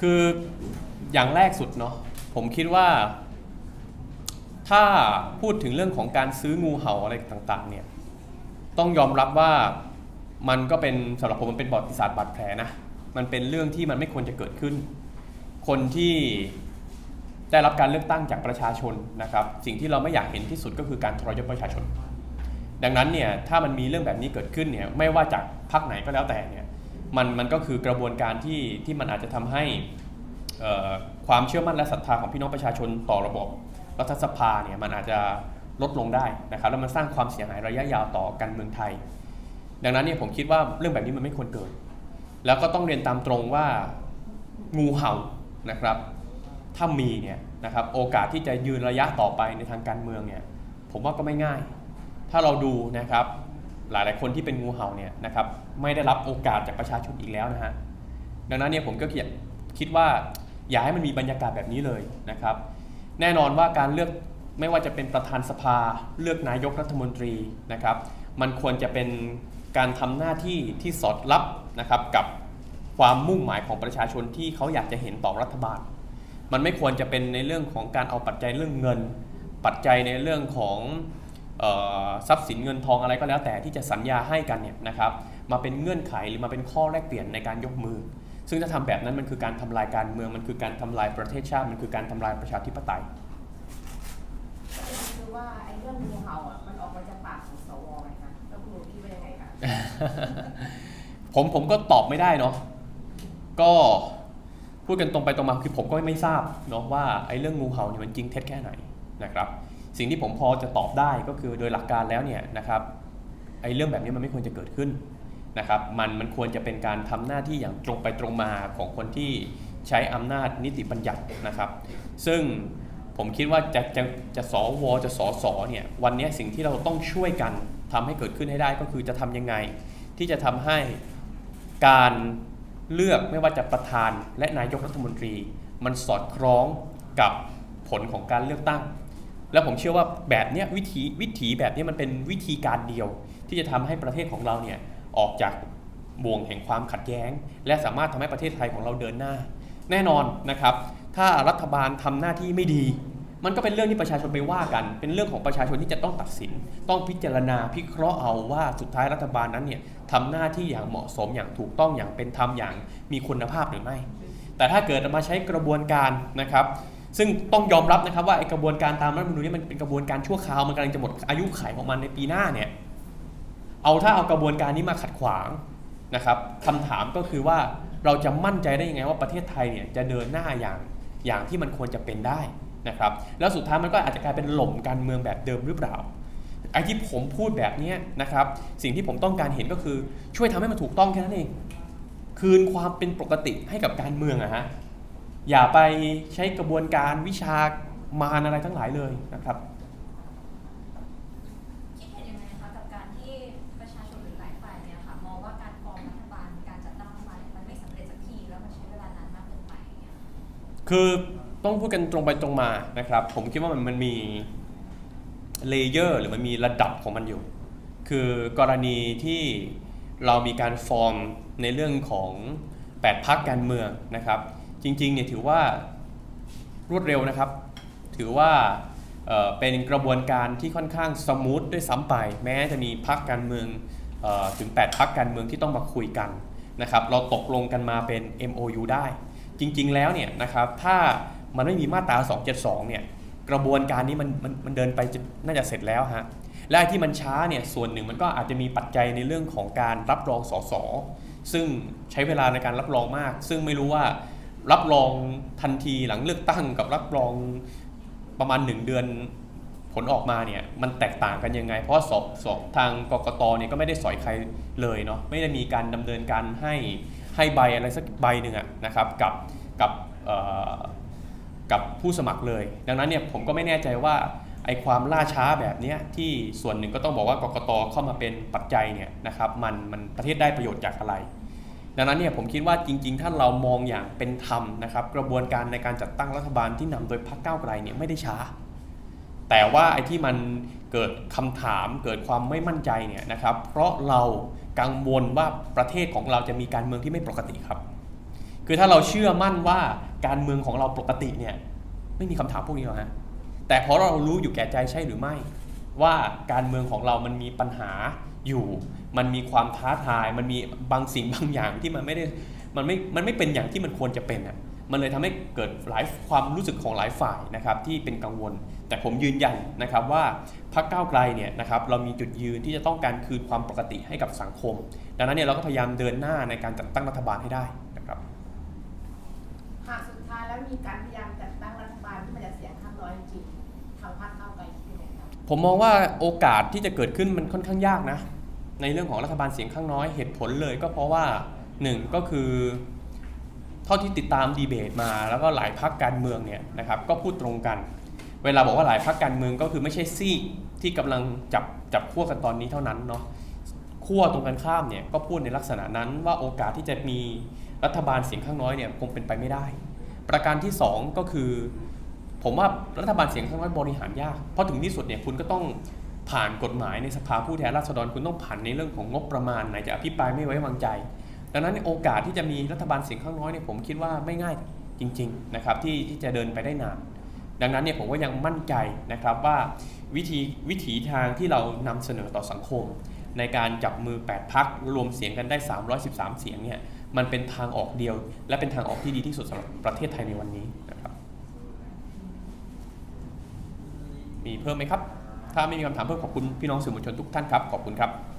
คืออย่างแรกสุดเนาะผมคิดว่า ถ้าพูดถึงเรื่องของการซื้องูเห่าอะไรต่างๆ เนี่ย ต้องยอมรับว่ามันก็เป็นสำหรับผมมันเป็นบทพิศาสตร์บาดแผลนะมันเป็นเรื่องที่มันไม่ควรจะเกิดขึ้น คนที่ได้รับการเลือกตั้งจากประชาชนนะครับ สิ่งที่เราไม่อยากเห็นที่สุดก็คือการทรยศประชาชน ดังนั้นเนี่ยถ้ามันมีเรื่องแบบนี้เกิดขึ้นเนี่ยไม่ว่าจากพรรคไหนก็แล้วแต่เนี่ย มันมันก็คือกระบวนการที่ที่มันอาจจะทำให้ความเชื่อมั่นและศรัทธาของพี่น้องประชาชนต่อระบบรัฐสภาเนี่ยมันอาจจะลดลงได้นะครับแล้วมันสร้างความเสียหายระยะยาวต่อการเมืองไทย ดังนั้นเนี่ยผมคิดว่าเรื่องแบบนี้มันไม่ควรเกิด แล้วก็ต้องเรียนตามตรงว่างูเห่านะครับถ้ามีเนี่ยนะครับโอกาสที่จะยืนระยะต่อไปในทางการเมืองเนี่ยผมว่าก็ไม่ง่าย ถ้าเราดูนะครับ หลาย ๆ คนที่เป็นงูเห่าเนี่ยนะครับไม่ได้รับโอกาสจากประชาชนอีกแล้วนะฮะดังนั้นเนี่ยผมก็คิดคิดว่าอย่าให้มันมีบรรยากาศแบบนี้เลยนะครับ แน่นอนว่าการเลือกไม่ว่าจะเป็นประธานสภาเลือกนายกรัฐมนตรีนะครับ มันควรจะเป็นการทำหน้าที่ที่สอดรับนะครับกับความมุ่งหมายของประชาชนที่เขาอยากจะเห็นต่อรัฐบาล มันไม่ควรจะเป็นในเรื่องของการเอาปัจจัยเรื่องเงิน ปัจจัยในเรื่องของ ทรัพย์สินเงินทองอะไรก็แล้วแต่ที่จะสัญญาให้กันเนี่ยนะครับมาเป็นเงื่อนไขหรือมาเป็นข้อแลกเปลี่ยนในการยกมือ ซึ่งถ้าทำแบบนั้นมันคือการทำลายการเมืองมันคือการทำลายประเทศชาติมันคือการทำลายประชาธิปไตยคือว่าไอ้เรื่องงูเห่าอะมันออกมาจากปากของสวไงคะแล้วคุณลุงคิดว่ายังไงคะผมผมก็ตอบไม่ได้เนาะก็พูดกันตรงไปตรงมาคือผมก็ไม่ทราบเนาะว่าไอ้เรื่องงูเห่าเนี่ยมันจริงเท็จแค่ไหนนะครับ สิ่งที่ผมพอจะตอบได้ก็คือโดยหลักการแล้วเนี่ยนะครับไอ้เรื่องแบบนี้มันไม่ควรจะเกิดขึ้นนะครับมันมันควรจะเป็นการทำหน้าที่อย่างตรงไปตรงมาของคนที่ใช้อำนาจนิติบัญญัตินะครับ ซึ่งผมคิดว่าจะจะจะสวจะสสเนี่ยวันนี้สิ่งที่เราต้องช่วยกันทำให้เกิดขึ้นให้ได้ก็คือจะทำยังไง ที่จะทำให้การเลือกไม่ว่าจะประธานและนายกรัฐมนตรี มันสอดคล้องกับผลของการเลือกตั้ง แล้วผมเชื่อว่าแบบเนี้ยวิธีวิถีแบบนี้มันเป็นวิธีการเดียว ที่จะทำให้ประเทศของเราเนี่ยออกจากบ่วงแห่งความขัดแย้ง และสามารถทำให้ประเทศไทยของเราเดินหน้า แน่นอนนะครับ ถ้ารัฐบาลทำหน้าที่ไม่ดี มันก็เป็นเรื่องที่ประชาชนไปว่ากัน เป็นเรื่องของประชาชนที่จะต้องตัดสิน ต้องพิจารณาพิเคราะห์เอาว่าสุดท้ายรัฐบาลนั้นเนี่ยทำหน้าที่อย่างเหมาะสมอย่างถูกต้องอย่างเป็นธรรมอย่างมีคุณภาพหรือไม่ แต่ถ้าเกิดมาใช้กระบวนการนะครับ ซึ่งต้องยอมรับนะครับว่าไอกระบวนการตามรัฐธรรมนูญนี้มันเป็นกระบวนการชั่วคราวมันกำลังจะหมดอายุขัยของมันในปีหน้าเนี่ยเอาถ้าเอากระบวนการนี้มาขัดขวางนะครับคำถามก็คือว่าเราจะมั่นใจได้ยังไงว่าประเทศไทยเนี่ยจะเดินหน้าอย่างอย่างที่มันควรจะเป็นได้นะครับแล้วสุดท้ายมันก็อาจจะกลายเป็นหล่มการเมืองแบบเดิมหรือเปล่าไอ้ที่ผมพูดแบบนี้นะครับสิ่งที่ผมต้องการเห็นก็คือช่วยทำให้มันถูกต้องแค่นั้นเอง คืนความเป็นปกติให้กับการเมืองอะฮะ อย่าไปใช้กระบวนการวิชามารอะไรทั้งหลายเลยนะครับคิดเห็นยังไงคะกับการที่ประชาชนหรือหลายฝ่ายเนี่ยค่ะมองว่าการฟอร์มรัฐบาลการจัดตั้งรัฐบาลเนี่ยมันไม่สำเร็จสักทีแล้วมันใช้เวลานานมากเกินไปเนี่ยคือต้องพูดกันตรงไปตรงมานะครับ ผมคิดว่ามันมันมีเลเยอร์หรือมันมีระดับของมันอยู่ คือกรณีที่เรามีการฟอร์มในเรื่องของ 8พักการเมืองนะครับ จริงๆเนี่ยถือว่ารวดเร็วนะครับ ถือว่าเป็นกระบวนการที่ค่อนข้างสมูทด้วยซ้ำไป แม้จะมีพักการเมืองอถึง 8 พักการเมืองที่ต้องมาคุยกันนะครับเราตกลงกันมาเป็น MOU ได้ จริง ๆ แล้วเนี่ยนะครับถ้ามันไม่มีมาตรา 272 เนี่ยกระบวนการนี้มันมันมันเดินไปน่าจะเสร็จแล้วฮะและที่มันช้าเนี่ยส่วนหนึ่งมันก็อาจจะมีปัจจัยในเรื่องของการรับรองสสซึ่งใช้เวลาในการรับรองมาก ซึ่งไม่รู้ว่า รับรองทันทีหลังเลือกตั้งกับรับรองประมาณ 1 เดือนผลออกมาเนี่ยมันแตกต่างกันยังไง เพราะสอบสอบทางกกตเนี่ยก็ไม่ได้สอยใครเลยเนาะไม่ได้มีการดำเนินการให้ให้ใบอะไรสักใบหนึ่งอะนะครับกับกับเอ่อกับผู้สมัครเลย ดังนั้นเนี่ยผมก็ไม่แน่ใจว่าไอ้ความล่าช้าแบบเนี้ยที่ส่วนหนึ่งก็ต้องบอกว่ากกตเข้ามาเป็นปัจจัยเนี่ยนะครับมันมันประเทศได้ประโยชน์จากอะไร ดังนั้นเนี่ยผมคิดว่าจริง ๆ ถ้าเรามองอย่างเป็นธรรมนะครับ กระบวนการในการจัดตั้งรัฐบาลที่นำโดยพรรคก้าวไกลเนี่ยไม่ได้ช้า แต่ว่าไอ้ที่มันเกิดคำถามเกิดความไม่มั่นใจเนี่ยนะครับ เพราะเรากังวลว่าประเทศของเราจะมีการเมืองที่ไม่ปกติครับ คือถ้าเราเชื่อมั่นว่าการเมืองของเราปกติเนี่ยไม่มีคำถามพวกนี้หรอกฮะแต่เพราะเรารู้อยู่แก่ใจใช่หรือไม่ ว่าการเมืองของเรามันมีปัญหาอยู่ มันมีความท้าทาย มันมีบางสิ่งบางอย่างที่มันไม่ได้มันไม่มันไม่เป็นอย่างที่มันควรจะเป็นอะมันเลยทำให้เกิดหลายความรู้สึกของหลายฝ่ายนะครับที่เป็นกังวล แต่ผมยืนยันนะครับว่าพรรคก้าวไกลเนี่ยนะครับเรามีจุดยืนที่จะต้องการคืนความปกติให้กับสังคม ดังนั้นเนี่ยเราก็พยายามเดินหน้าในการจัดตั้งรัฐบาลให้ได้นะครับหากสุดท้ายแล้วมีการพยายามจัดตั้งรัฐบาลที่มันจะเสียงข้างน้อยจริงๆทางพรรคก้าวไกลคิดยังไงครับผมมองว่าโอกาสที่จะเกิดขึ้นมันค่อนข้างยากนะ ในเรื่องของรัฐบาลเสียงข้างน้อยเหตุผลเลยก็เพราะว่าหนึ่งก็คือ เท่าที่ติดตามดีเบตมา แล้วก็หลายพักการเมืองเนี่ยนะครับก็พูดตรงกัน เวลาบอกว่าหลายพักการเมืองก็คือไม่ใช่ซีกที่กำลังจับจับขั้วกันตอนนี้เท่านั้นเนาะขั้วตรงกันข้ามเนี่ยก็พูดในลักษณะนั้นว่าโอกาสที่จะมีรัฐบาลเสียงข้างน้อยเนี่ยคงเป็นไปไม่ได้ ประการที่สองก็คือ ผมว่ารัฐบาลเสียงข้างน้อยบริหารยากเพราะถึงที่สุดเนี่ยคุณก็ต้อง ผ่านกฎหมายในสภาผู้แทนราษฎรคุณต้องผ่านในเรื่องของงบประมาณไหนจะอภิปรายไม่ไว้วางใจ ดังนั้นโอกาสที่จะมีรัฐบาลเสียงข้างน้อยเนี่ยผมคิดว่าไม่ง่ายจริงๆนะครับที่ที่จะเดินไปได้นาน ดังนั้นเนี่ยผมก็ยังมั่นใจนะครับว่าวิธีวิถีทางที่เรานำเสนอต่อสังคม ในการจับมือ 8 พักรวมเสียงกันได้ 313 เสียงเนี่ยมันเป็นทางออกเดียว และเป็นทางออกที่ดีที่สุดสำหรับประเทศไทยในวันนี้นะครับมีเพิ่มไหมครับ ถ้าไม่มีคำถามเพิ่มขอบคุณพี่น้องสื่อมวลชนทุกท่านครับ ขอบคุณครับ